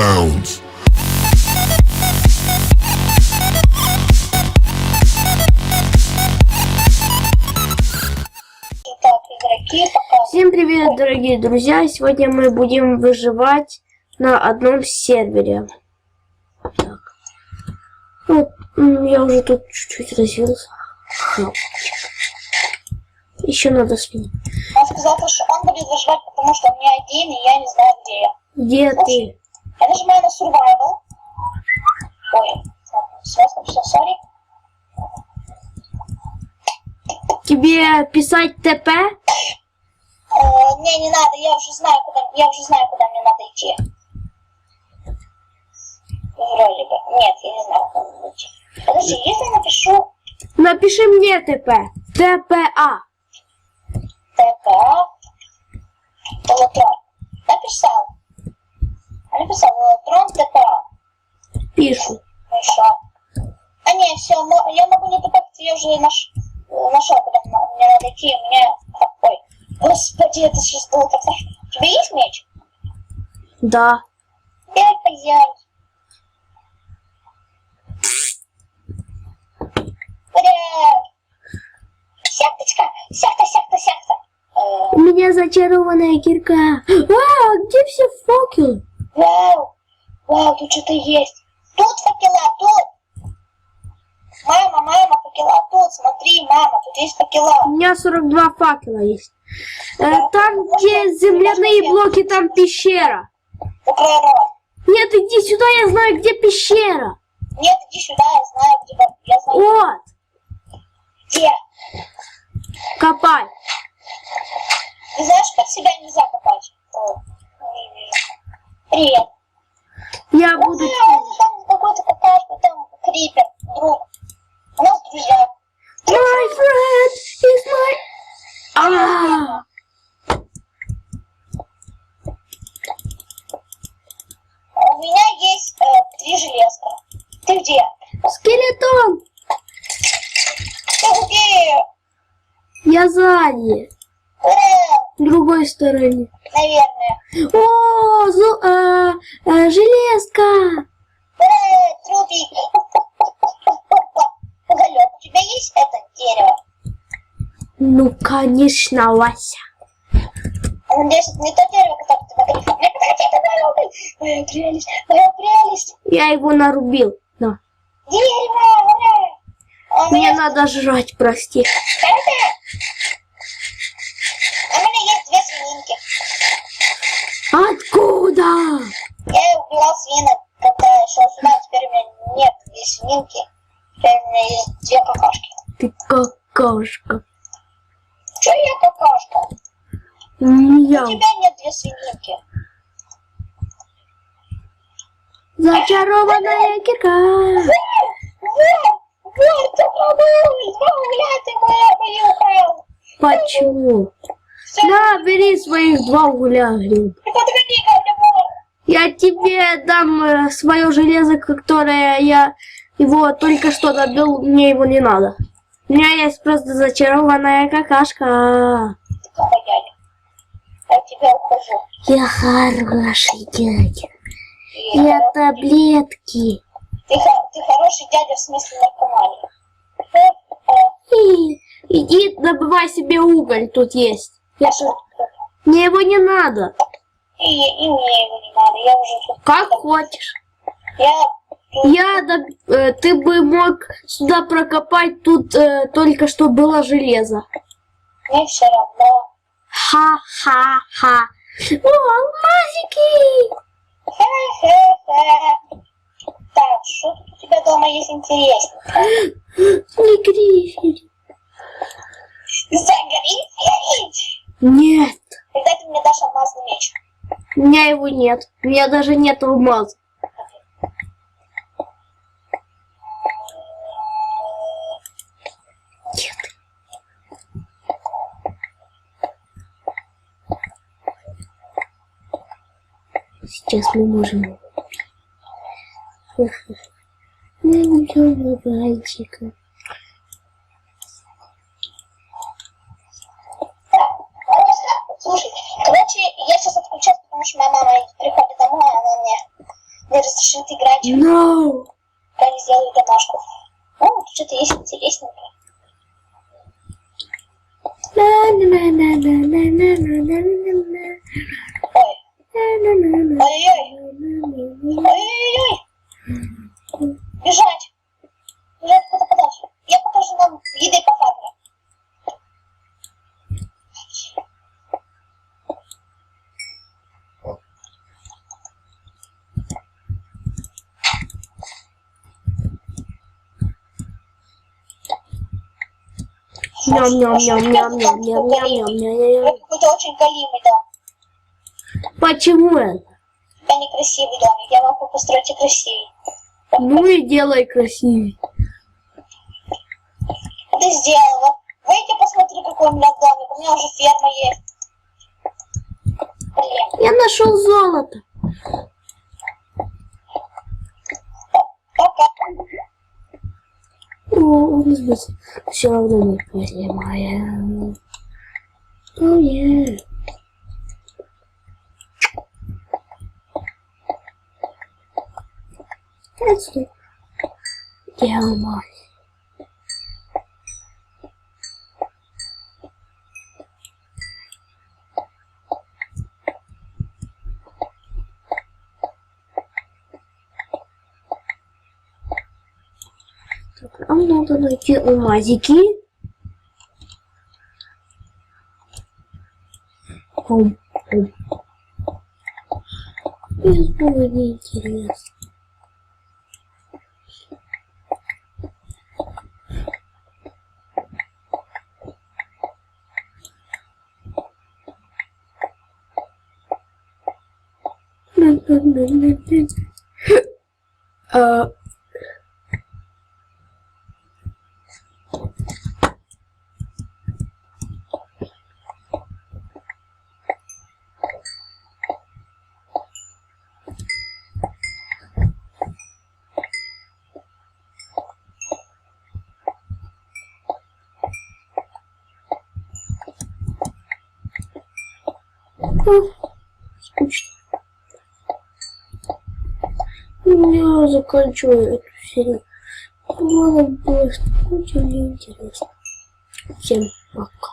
bounds. Итак, игроки пока Всем привет, дорогие друзья! Сегодня мы будем выживать на одном сервере. Так. Ну, м, я уже тут чуть-чуть развился. Ну. Еще надо сменить. он сказал, что он будет выживать, потому что у меня один, и я не знаю, где я. Где ты? Я нажимаю на survival. Ой, связь написал, sorry. Тебе писать ТП? Э, не, не надо, я уже знаю, куда, я уже знаю, куда мне надо идти. Вроде бы. Нет, я не знаю, куда мне идти. Подожди, если я напишу Напиши мне ТП. ТПА. ТК, Волотрон. Написал. Я написал Волотрон ТК. Пишу. Хорошо. А не, все, я могу не топать, я уже наш, э, нашел, куда мне надо идти. У меня... Ой, господи, это сейчас было так... У тебя есть меч? Да. Я появлюсь. Ура! Секточка! Секта, секта, секта! Э, У меня зачарованная кирка. А, где все факелы? вау! Вау, тут что-то есть. Тут факела, тут! Мама, мама, факела тут, смотри, мама, тут есть факела. У меня 42 факела есть. Э, Там, где земляные блоки, там пещера. Рот. Нет, иди сюда, я знаю, где пещера. Нет, иди сюда, я знаю, где... Я знаю, Вот, где. копай. Ты знаешь, как себя нельзя копать? Привет. Я буду... Ну, там какой-то какашка, там крипер, друг. У нас друзья. My friend is my... А, У меня есть э, три железка. Ты где? скелетон. Ты где? Я сзади. В другой стороне. Наверное. О, зу- э, э, железка. Ура! Трупик. Уголек. У тебя есть это дерево? Ну, конечно, Вася. А Надеюсь, это не то дерево, которое ты подходи, это моя уголь. Моя прелесть. Моя прелесть. Я его нарубил. На. Дерево. Ура! А Мне надо жрать, прости. Две какашки. Ты какашка. Че я какашка? Я. У тебя нет две свининки. Зачарованная кирка. Почему? На, бери своих два угля, было. Я тебе дам свое железо, которое я его только что добил, мне его не надо. У меня есть просто зачарованная какашка. Я тебя ухожу. Я хороший дядя. Я хоро- таблетки. ты, ты хороший дядя в смысле наркомании. И- Иди добывай себе уголь, тут есть. Я а тут-? Мне его не надо. И, и мне его не надо, я уже тут... Как хочешь. Я Я э, ты бы мог сюда прокопать, тут э, только что было железо. Мне все равно. Ха-ха-ха. О, алмазики! Хе-хе-хе. Так, что тут у тебя дома есть интересно? Не грифель. Загрифить? Нет, Когда ты мне дашь алмазный меч? у меня его нет. У меня даже нет алмаза. Сейчас мы можем... Я не люблю мальчика. Слушай, короче, я сейчас отключусь, потому что моя мама приходит домой, а она мне не разрешит играть. No. Я не сделаю домашку. О, тут что-то есть интересненькое. Ой, ой-ой-ой, ой-ой-ой. Бежать. Бежать куда подальше. Я покажу нам еды по фарме. Ням-ням-ням-ням-ням-ням-ням-ням-ням. Какой-то очень галимый дом. Почему это? Я некрасивый домик, я могу построить и красивый. Ну и делай красивее. Ты сделала. Выйди посмотри, какой у меня домик. У меня уже ферма есть. Блин. Я нашел золото. Пока. О, он сбился. Все равно мы поснимаем. О, е. Здравствуй, Гелма. Так, нам надо найти алмазики. Ум, ум. Это было неинтересно. А, Скучно. Я заканчиваю эту серию. Мало было скучно, неинтересно. Всем пока.